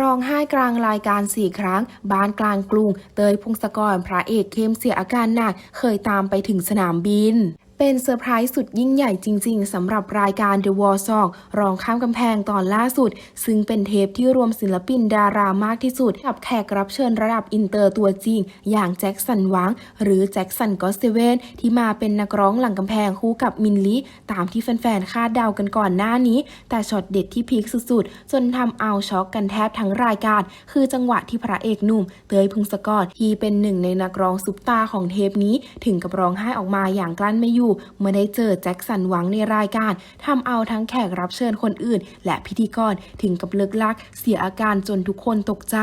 ร้องไห้กลางรายการสี่ครั้ง บ้านกลางกรุง เตยพงศกรพระเอกเข้มเสียอาการหนัก เคยตามไปถึงสนามบิน เป็นเซอร์ไพรส์สุดยิ่งใหญ่จริง ๆสำหรับรายการ The War Song รองข้ามกำแพงตอนล่าสุด ซึ่งเป็นเทปที่รวมศิลปินดารามากที่สุด กับแขกรับเชิญระดับอินเตอร์ตัวจริง อย่างแจ็คสันหวัง หรือแจ็คสันก็สเซเวนที่มาเป็นนักร้องหลังกำแพงคู่กับมินลิตามที่แฟนๆ คาดเดากันก่อนหน้านี้ แต่ช็อตเด็ดที่พีคสุดๆ จนทำเอาช็อกกันแทบทั้งรายการ คือจังหวะที่พระเอกหนุ่ม เตยพึงศกอรที่เป็นหนึ่งในนักร้องซุปตาของเทปนี้ ถึงกับร้องไห้ออกมาอย่างกลั้นไม่อยู่เมื่อได้เจอแจ็คสันหวังในรายการทำเอาทั้งแขกรับเชิญคนอื่น และพิธีกรถึงกับเลิกลัก เสียอาการจนทุกคนตกใจ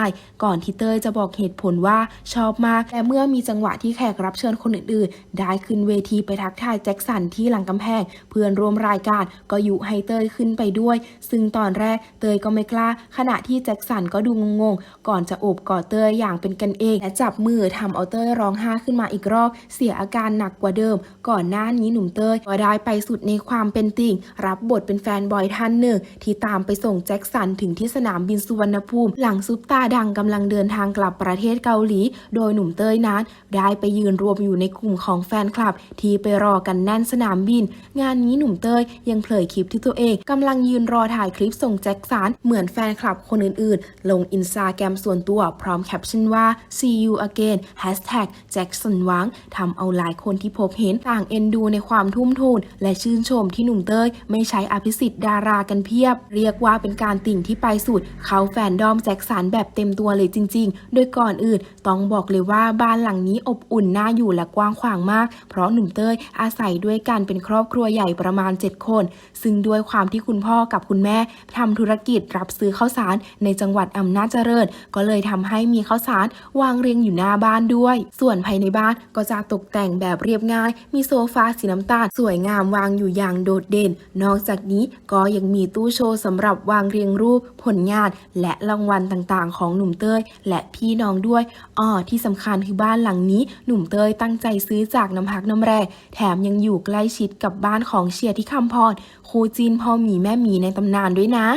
ก่อนที่เตยจะบอกเหตุผลว่าชอบมากแต่เมื่อมีจังหวะที่แขกรับเชิญคนอื่นๆ ได้ขึ้นเวทีไปทักทายแจ็คสันที่หลังกำแพง เพื่อนร่วมรายการก็ยุให้เตยขึ้นไปด้วย ซึ่งตอนแรกเตยก็ไม่กล้า ขณะที่แจ็คสันก็ดูงงๆ ก่อนจะโอบกอดเตยอย่างเป็นกันเอง และจับมือทำเอาเตยร้องไห้ขึ้นมาอีกรอบ เสียอาการหนักกว่าเดิม ก่อนหน้านี้หนุ่มเตยก็ได้ไปสุดในความเป็นจริง รับบทเป็นแฟนบอยท่านหนึ่ง ที่ตามไปส่งแจ็คสันถึงที่สนามบินสุวรรณภูมิ หลังซุปตาดังกำลังเดินทางกลับประเทศเกาหลี โดยหนุ่มเต้ยนั้น ได้ไปยืนรวมอยู่ในกลุ่มของแฟนคลับ ที่ไปรอกันแน่นสนามบิน งานนี้หนุ่มเต้ยยังเผยคลิปที่ตัวเองกำลังยืนรอถ่ายคลิปส่งแจ็คสันเหมือนแฟนคลับคนอื่นๆ ลงอินสตาแกรมส่วนตัวพร้อมแคปชั่นว่า see you again hashtag แจ็คสันหวังทำเอาหลายคนที่พบเห็นต่างเอ็นดูในความทุ่มทุนและชื่นชมที่หนุ่มเต้ยไม่ใช้อภิสิทธิ์ดารากันเพียบ เรียกว่าเป็นการติ่งที่ไปสุด เขาแฟนดอมแจ็คสันแบบเต็มตัวเลยจริง ๆ โดยก่อนอื่นต้องบอกเลยว่าบ้านหลังนี้อบอุ่นน่าอยู่และกว้างขวางมาก เพราะหนุ่มเต้ยอาศัยด้วยกันเป็นครอบครัวใหญ่ประมาณ 7 คน ซึ่งด้วยความที่คุณพ่อกับคุณแม่ทำธุรกิจรับซื้อข้าวสารในจังหวัดอำนาจเจริญ ก็เลยทำให้มีข้าวสารวางเรียงอยู่หน้าบ้านด้วย ส่วนภายในบ้านก็จะตกแต่งแบบเรียบง่าย มีโซฟาสีน้ำตาลสวยงามวางอยู่อย่างโดดเด่น นอกจากนี้ก็ยังมีตู้โชว์สำหรับวางเรียงรูปผลงาน และรางวัลต่างๆ ของหนุ่มเต้ยและพี่น้องด้วยอ้อที่สำคัญคือบ้านหลังนี้ หนุ่มเต้ยตั้งใจซื้อจากน้ำพักน้ำแรงแถมยังอยู่ใกล้ชิดกับบ้านของเชียร์ที่คำพรคู่จีนพ่อหมีแม่หมีในตำนานด้วยนะ